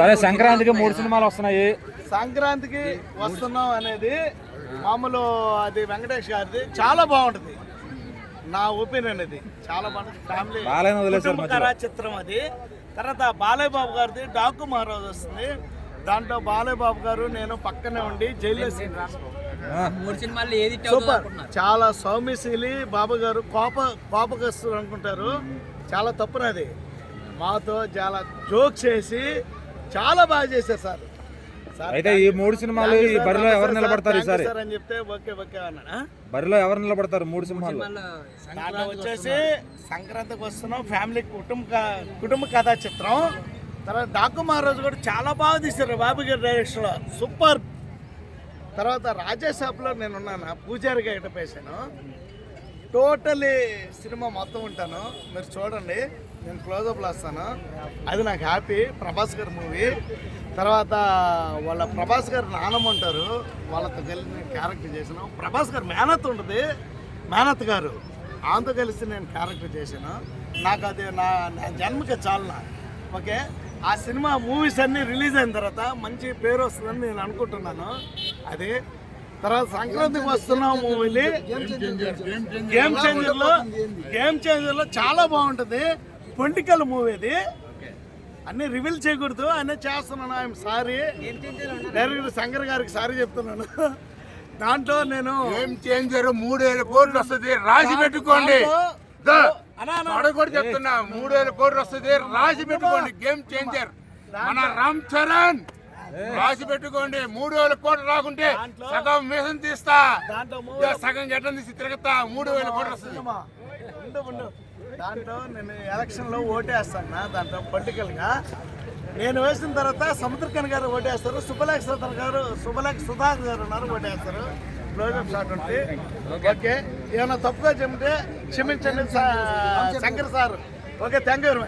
సరే సంక్రాంతికి మూడు సినిమాలు వస్తున్నాయి. సంక్రాంతికి వస్తున్నాం అనేది మామూలు అది వెంకటేష్ గారిది చాలా బాగుంటుంది. నా ఒపీనియన్ ఇది. చాలా బాగుంటుంది. ఫ్యామిలీ చిత్రం అది. తర్వాత బాలయ్య బాబు గారిది డాకు మహారాజు వస్తుంది. దాంట్లో బాలయ్య బాబు గారు నేను పక్కనే ఉండి జైల్లో సూపర్? చాలా సౌమ్యశీలి బాబు గారు కోప కోపగస్తులు అనుకుంటారు. చాలా తప్పునది. మాతో చాలా జోక్ చేసి చాలా బాగా చేశారు సార్. సార్ అయితే ఈ మూడు సినిమాలు ఈ బరిలో ఎవరు నిలబడతారు ఈసారి? సార్ అని చెప్తే ఓకే ఓకే అన్నాడు. బరిలో ఎవరు నిలబడతారు మూడు దాంట్లో సంక్రాంతికి వచ్చేసి సంక్రాంతికి వస్తున్నాం ఫ్యామిలీ కుటుంబ కుటుంబ కథా చిత్రం. తర్వాత డాకు మహారాజు కూడా చాలా బాగా తీశారు బాబు గారి డైరెక్షన్లో సూపర్. తర్వాత రాజేషాప్లో నేను ఉన్నాను పూజారిగా గెటప్ వేసాను టోటలీ సినిమా మొత్తం ఉంటాను మీరు చూడండి. నేను క్లోజప్లో వస్తాను అది నాకు హ్యాపీ ప్రభాస్ గారి మూవీ తర్వాత వాళ్ళ ప్రభాస్ గారు నానమ్మ ఉంటారు. వాళ్ళతో కలిసి నేను క్యారెక్టర్ చేశాను. ప్రభాస్ గారు మేనత్ ఉంటుంది. మేనత్ గారు. ఆమెతో కలిసి నేను క్యారెక్టర్ చేశాను. నాకు అది నా నా జన్మకి చాలనా ఓకే ఆ సినిమా మూవీస్ అన్నీ రిలీజ్ అయిన తర్వాత మంచి పేరు వస్తుందని నేను అనుకుంటున్నాను. అది తర్వాత సంక్రాంతికి వస్తున్న మూవీని గేమ్ చేంజర్లో గేమ్ చేంజర్లో చాలా బాగుంటుంది. పొలిటికల్ మూవీ ఇది అన్ని రివీల్ చేయకూడదు అన్నీ చేస్తున్నాను ఐఎమ్ సారీ. డైరెక్టర్ శంకర్ గారికి సారీ చెప్తున్నాను. దాంట్లో నేను గేమ్ చేంజర్ మూడు వేల కోట్లు వస్తుంది రాసి పెట్టుకోండి. కూడా చెప్తున్నా మూడు వేల కోట్లు వస్తుంది రాసి పెట్టుకోండి గేమ్ చేంజర్ మన రామ్ చరణ్. రాసి పెట్టుకోండి మూడు వేల కోట్లు రాకుంటే సగం మీసం తీస్తా. సగం గడ్డం తీసి తిరగతా. మూడు వేల కోట్లు వస్తుంది. దాంట్లో నేను ఎలక్షన్లో ఓటేస్తాను దాంట్లో పొలిటికల్గా నేను వేసిన తర్వాత సముద్రకన్ గారు ఓటేస్తారు. సుబ్బలేఖ సుధాకర్ గారు సుబ్బలేఖ సుధాకర్ గారు ఉన్నారు ఓటేస్తారు. క్లోజప్ షాట్ ఉంది ఓకే. ఏమైనా తప్పుగా చెప్తే క్షమించండి Shankar sir. Okay thank you very much